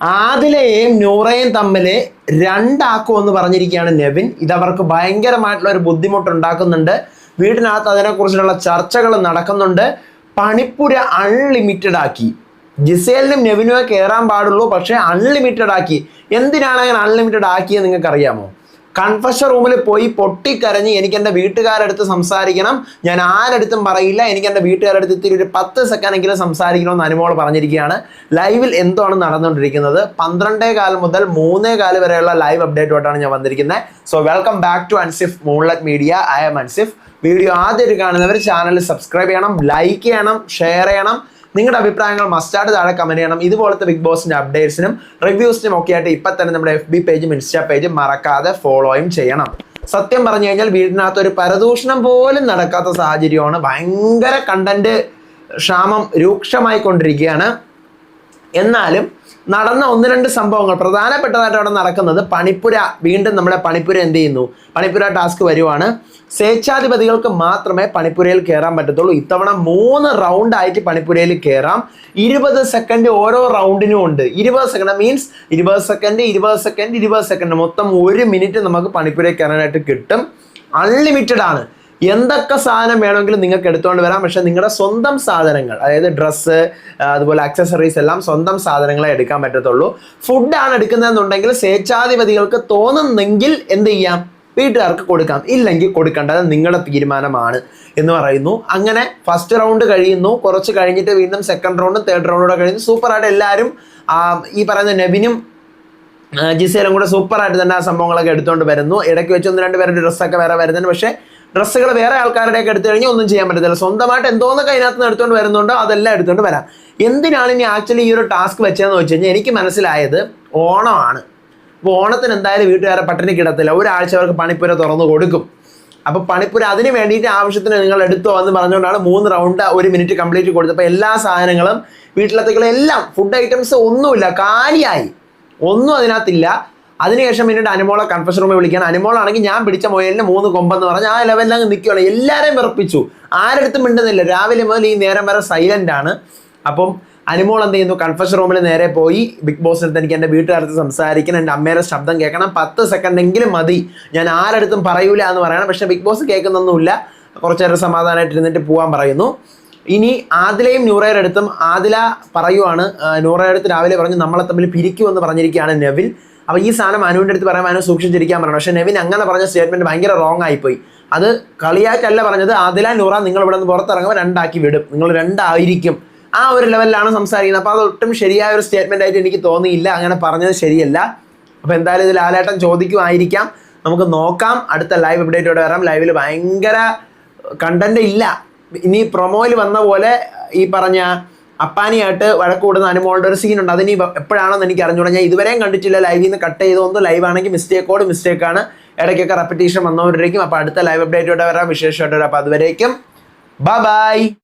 ആദിലയും നൂറയും തമ്മിൽ രണ്ടാക്കും എന്ന് പറഞ്ഞിരിക്കുകയാണ് നെവിൻ. ഇതവർക്ക് ഭയങ്കരമായിട്ടുള്ള ഒരു ബുദ്ധിമുട്ട് ഉണ്ടാക്കുന്നുണ്ട് വീടിനകത്ത് അതിനെക്കുറിച്ചുള്ള ചർച്ചകൾ നടക്കുന്നുണ്ട്. പണിപ്പുര അൺലിമിറ്റഡ് ആക്കി. ജിസേലിനും നെവിനുമേ കയറാൻ പാടുള്ളൂ പക്ഷേ അൺലിമിറ്റഡ് ആക്കി. എന്തിനാണ് അങ്ങനെ അൺലിമിറ്റഡ് ആക്കിയത് നിങ്ങൾക്ക് അറിയാമോ കൺഫഷൻ റൂമിൽ പോയി പൊട്ടിക്കരഞ്ഞ് എനിക്ക് എന്റെ വീട്ടുകാരടുത്ത് സംസാരിക്കണം. ഞാൻ ആരടുത്തും പറയില്ല. എനിക്ക് എന്റെ വീട്ടുകാരടുത്ത് ഇത്തിരി ഒരു പത്ത് സെക്കൻഡെങ്കിലും സംസാരിക്കണമെന്ന് അനുമോൾ പറഞ്ഞിരിക്കുകയാണ്. ലൈവിൽ എന്താണ് നടന്നുകൊണ്ടിരിക്കുന്നത്? പന്ത്രണ്ടേ കാലം മുതൽ മൂന്നേ കാൽ വരെയുള്ള ലൈവ് അപ്ഡേറ്റുമായിട്ടാണ് ഞാൻ വന്നിരിക്കുന്നത്. So welcome back to Ansif moonlet media I M Ansif video ആദ്യമായിട്ട് കാണുന്നവർ ചാനൽ സബ്സ്ക്രൈബ് ചെയ്യണം ലൈക്ക് ചെയ്യണം ഷെയർ ചെയ്യണം. നിങ്ങളുടെ അഭിപ്രായങ്ങൾ മസ്റ്റാർഡ് താഴെ കമന്റ് ചെയ്യണം. ഇതുപോലത്തെ ബിഗ് ബോസിന്റെ അപ്ഡേറ്റ്സിനും റിവ്യൂസിനും ഒക്കെ ആയിട്ട് ഇപ്പം തന്നെ നമ്മുടെ എഫ് ബി പേജും ഇൻസ്റ്റാ പേജും മറക്കാതെ ഫോളോയും ചെയ്യണം. സത്യം പറഞ്ഞു കഴിഞ്ഞാൽ വീടിനകത്ത് ഒരു പരദൂഷണം പോലും നടക്കാത്ത സാഹചര്യമാണ്. ഭയങ്കര കണ്ടന്റ് ക്ഷാമം രൂക്ഷമായി കൊണ്ടിരിക്കുകയാണ്. എന്നാലും നടന്ന ഒന്ന് രണ്ട് സംഭവങ്ങൾ പ്രധാനപ്പെട്ടതായിട്ട് അവിടെ നടക്കുന്നത് പണിപ്പുര വീണ്ടും നമ്മുടെ പണിപ്പുര എന്ത് ചെയ്യുന്നു? പണിപ്പുര ടാസ്ക് വരുവാണ്. സ്വേച്ഛാധിപതികൾക്ക് മാത്രമേ പണിപ്പുരയിൽ കയറാൻ പറ്റത്തുള്ളൂ. ഇത്തവണ മൂന്ന് റൗണ്ട് ആയിട്ട് പണിപ്പുരയിൽ കയറാം ഇരുപത് സെക്കൻഡ് ഓരോ റൗണ്ടിനും ഉണ്ട്. ഇരുപത് സെക്കൻഡ് മീൻസ് ഇരുപത് സെക്കൻഡ് ഇരുപത് സെക്കൻഡ് ഇരുപത് സെക്കൻഡ് മൊത്തം ഒരു മിനിറ്റ് നമുക്ക് പണിപ്പുരയിൽ കയറാനായിട്ട് കിട്ടും. അൺലിമിറ്റഡ് ആണ്. എന്തൊക്കെ സാധനം വേണമെങ്കിലും നിങ്ങൾക്ക് എടുത്തുകൊണ്ട് വരാം. പക്ഷെ നിങ്ങളുടെ സ്വന്തം സാധനങ്ങൾ അതായത് ഡ്രസ്സ് അതുപോലെ അക്സസറീസ് എല്ലാം സ്വന്തം സാധനങ്ങളെ എടുക്കാൻ പറ്റത്തുള്ളൂ. ഫുഡാണ് എടുക്കുന്നതെന്നുണ്ടെങ്കിൽ സ്വേച്ഛാധിപതികൾക്ക് തോന്നുന്നെങ്കിൽ എന്ത് ചെയ്യാം? വീട്ടുകാർക്ക് കൊടുക്കാം. ഇല്ലെങ്കിൽ കൊടുക്കേണ്ടത് നിങ്ങളുടെ തീരുമാനമാണ് എന്ന് പറയുന്നു. അങ്ങനെ ഫസ്റ്റ് റൗണ്ട് കഴിയുന്നു. കുറച്ച് കഴിഞ്ഞിട്ട് വീണ്ടും സെക്കൻഡ് റൗണ്ടും തേർഡ് റൗണ്ടും കഴിയുന്നു. സൂപ്പറായിട്ട് എല്ലാവരും ഈ പറയുന്ന നെവിനും ആ, ജിസേലും കൂടെ സൂപ്പറായിട്ട് തന്നെ ആ സംഭവങ്ങളൊക്കെ എടുത്തുകൊണ്ട് വരുന്നു. ഇടയ്ക്ക് വെച്ച് ഒന്ന് രണ്ട് പേരുടെ ഡ്രസ്സൊക്കെ വേറെ വരുന്നുണ്ട്. പക്ഷേ ഡ്രസ്സുകൾ വേറെ ആൾക്കാരുടെയൊക്കെ എടുത്തു കഴിഞ്ഞാൽ ഒന്നും ചെയ്യാൻ പറ്റത്തില്ല. സ്വന്തമായിട്ട് എന്തോന്നൊക്കെ അതിനകത്ത് നിന്ന് എടുത്തുകൊണ്ട് വരുന്നുണ്ടോ അതെല്ലാം എടുത്തുകൊണ്ട് വരാം. എന്തിനാണ് ഇനി ആക്ച്വലി ഈ ഒരു ടാസ്ക് വെച്ചതെന്ന് വെച്ച് കഴിഞ്ഞാൽ എനിക്ക് മനസ്സിലായത് ഓണമാണ്. അപ്പോൾ ഓണത്തിന് എന്തായാലും വീട്ടുകാരെ പട്ടിണി കിടത്തില്ല. ഒരാഴ്ച അവർക്ക് പണിപ്പുര തുറന്നു കൊടുക്കും. അപ്പോൾ പണിപ്പുര അതിന് വേണ്ടിയിട്ട് ആവശ്യത്തിന് നിങ്ങൾ എടുത്തോ എന്ന് പറഞ്ഞുകൊണ്ടാണ് മൂന്ന് റൗണ്ട് ഒരു മിനിറ്റ് കംപ്ലീറ്റ് കൊടുത്തപ്പോൾ എല്ലാ സാധനങ്ങളും വീട്ടിലത്തേക്കുള്ള എല്ലാം ഫുഡ് ഐറ്റംസ് ഒന്നുമില്ല. കാലിയായി. ഒന്നും അതിനകത്തില്ല. അതിനുശേഷം പിന്നീട് അനുമോളെ കൺഫഷൻ റൂമിൽ വിളിക്കാൻ അനുമോളാണെങ്കിൽ ഞാൻ പിടിച്ച മൊയലിന് മൂന്ന് കൊമ്പെന്ന് പറഞ്ഞ് ആ ലെവലിലങ്ങ് നിൽക്കുകയാണ് എല്ലാവരെയും വിറപ്പിച്ചു. ആരെടുത്തും മിണ്ടുന്നില്ല. രാവിലെ മുതൽ ഈ നേരം വരെ സൈലന്റ് ആണ്. അപ്പം അനുമോൾ എന്ത് ചെയ്യുന്നു? കൺഫഷൻ റൂമിൽ നേരെ പോയി ബിഗ് ബോസിന് അടുത്ത് എനിക്ക് എന്റെ വീട്ടുകാരത്ത് സംസാരിക്കണം. എന്റെ അമ്മയുടെ ശബ്ദം കേൾക്കണം. പത്ത് സെക്കൻഡ് എങ്കിലും മതി. ഞാൻ ആരടുത്തും പറയൂല എന്ന് പറയണം. പക്ഷേ ബിഗ് ബോസ് കേൾക്കുന്നൊന്നുമില്ല. കുറച്ചേരം സമാധാനമായിട്ട് ഇരുന്നിട്ട് പോകാൻ പറയുന്നു. ഇനി ആദിലയും നൂറയുടെ അടുത്തും ആദില പറയുവാണ് നൂറയുടെ അടുത്ത് രാവിലെ പറഞ്ഞു നമ്മളെ തമ്മിൽ പിരിക്കുമെന്ന് പറഞ്ഞിരിക്കുകയാണ് നെവിൽ. അപ്പോൾ ഈ സാധനം അനുവിന്റെ അടുത്ത് പറയാൻ അനു സൂക്ഷിച്ചിരിക്കാൻ പറഞ്ഞു. പക്ഷേ നെവിൻ അങ്ങനെ പറഞ്ഞ സ്റ്റേറ്റ്മെന്റ് ഭയങ്കര റോങ് ആയിപ്പോയി. അത് കളിയായിട്ടല്ല പറഞ്ഞത്. ആദില നൂറ നിങ്ങൾ ഇവിടെ നിന്ന് പുറത്തിറങ്ങുമ്പോൾ രണ്ടാക്കി വിടും. നിങ്ങൾ രണ്ടായിരിക്കും. ആ ഒരു ലെവലിലാണ് സംസാരിക്കുന്നത്. അപ്പോൾ അത് ഒട്ടും ശരിയായ ഒരു സ്റ്റേറ്റ്മെന്റ് ആയിട്ട് എനിക്ക് തോന്നിയില്ല. അങ്ങനെ പറഞ്ഞത് ശരിയല്ല. അപ്പോൾ എന്തായാലും ഇത് ലാലേട്ടൻ ചോദിക്കുമായിരിക്കാം. നമുക്ക് നോക്കാം. അടുത്ത ലൈവ് അപ്ഡേറ്റോടെ വരാം. ലൈവിൽ ഭയങ്കര കണ്ടന്റ് ഇല്ല. ഇനി പ്രൊമോയിൽ വന്ന പോലെ ഈ പറഞ്ഞ അപ്പാനിയായിട്ട് വഴക്ക് കൂടുന്ന അനുമോളുടെ ഒരു സീനുണ്ട് അതിനി എപ്പോഴാണെന്ന് എനിക്ക് അറിഞ്ഞൂടാ ഞാൻ ഇതുവരെയും കണ്ടിട്ടില്ല. ലൈവിൽ നിന്ന് കട്ട് ചെയ്തൊന്നും ലൈവ് ആണെങ്കിൽ മിസ്റ്റേക്കോട് മിസ്റ്റേക്കാണ് ഇടയ്ക്കൊക്കെ റെപ്പറ്റീഷൻ വന്നുകൊണ്ടിരിക്കും അപ്പോൾ അടുത്ത ലൈവ് അപ്ഡേറ്റോടെ വരാം. വിശേഷമായിട്ട് വരാം. അപ്പോൾ അതുവരേക്കും. ബൈ